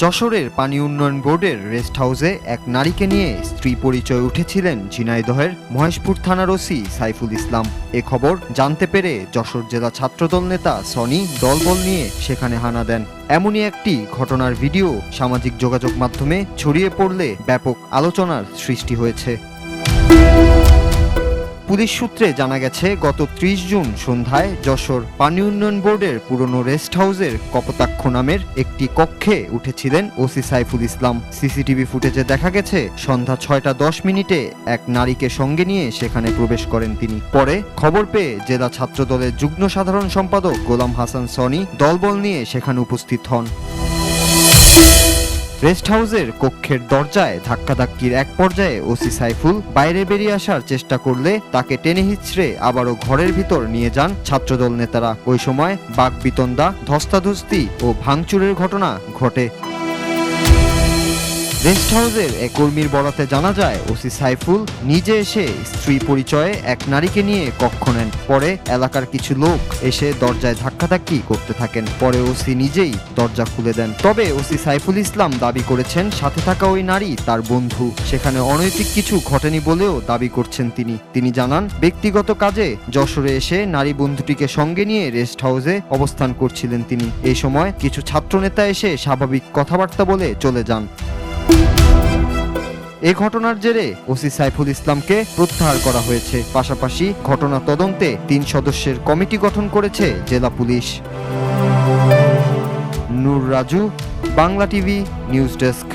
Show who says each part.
Speaker 1: যশোরের পানি উন্নয়ন বোর্ডের রেস্ট হাউসে এক নারীকে নিয়ে স্ত্রী পরিচয় উঠেছিলেন ঝিনাইদহের মহেশপুর থানার ওসি সাইফুল ইসলাম। এ খবর জানতে পেরে যশোর জেলা ছাত্রদল নেতা সনি দলবল নিয়ে সেখানে হানা দেন। এমনই একটি ঘটনার ভিডিও সামাজিক যোগাযোগ মাধ্যমে ছড়িয়ে পড়লে ব্যাপক আলোচনার সৃষ্টি হয়েছে। পুলিশ সূত্রে জানা গেছে, গত ত্রিশ জুন সন্ধ্যায় যশোর পানি উন্নয়ন বোর্ডের পুরনো রেস্ট হাউসের কপোতাক্ষ নামের একটি কক্ষে উঠেছিলেন ওসি সাইফুল ইসলাম। সিসিটিভি ফুটেজে দেখা গেছে, সন্ধ্যা ছয়টা দশ মিনিটে এক নারীকে সঙ্গে নিয়ে সেখানে প্রবেশ করেন তিনি। পরে খবর পেয়ে জেলা ছাত্রদলের যুগ্ম সাধারণ সম্পাদক গোলাম হাসান সনি দলবল নিয়ে সেখানে উপস্থিত হন। রেস্ট হাউসের কক্ষের দরজায় ধাক্কাধাক্কির এক পর্যায়ে ওসি সাইফুল বাইরে বেরিয়ে আসার চেষ্টা করলে তাকে টেনে হিচড়ে আবারও ঘরের ভিতর নিয়ে যান ছাত্রদল নেতারা। ওই সময় বাঘ বিতন্দা ধস্তাধস্তি ও ভাঙচুরের ঘটনা ঘটে। রেস্ট হাউসের এক কর্মীর বরাতে জানা যায়, ওসি সাইফুল নিজে এসে স্ত্রী পরিচয়ে এক নারীকে নিয়ে কক্ষ নেন। পরে এলাকার কিছু লোক এসে দরজায় ধাক্কাধাক্কি করতে থাকেন। পরে ওসি নিজেই দরজা খুলে দেন। তবে ওসি সাইফুল ইসলাম দাবি করেছেন, সাথে থাকা ওই নারী তার বন্ধু। সেখানে অনৈতিক কিছু ঘটেনি বলেও দাবি করছেন তিনি। তিনি জানান, ব্যক্তিগত কাজে যশোরে এসে নারী বন্ধুটিকে সঙ্গে নিয়ে রেস্ট হাউসে অবস্থান করছিলেন তিনি। এই সময় কিছু ছাত্রনেতা এসে স্বাভাবিক কথাবার্তা বলে চলে যান। এই ঘটনার জেরে ওসি সাইফুল ইসলামকে প্রত্যাহার করা হয়েছে। পাশাপাশি ঘটনা তদন্তে তিন সদস্যের কমিটি গঠন করেছে জেলা police. Noor Raju, Bangla TV, news desk.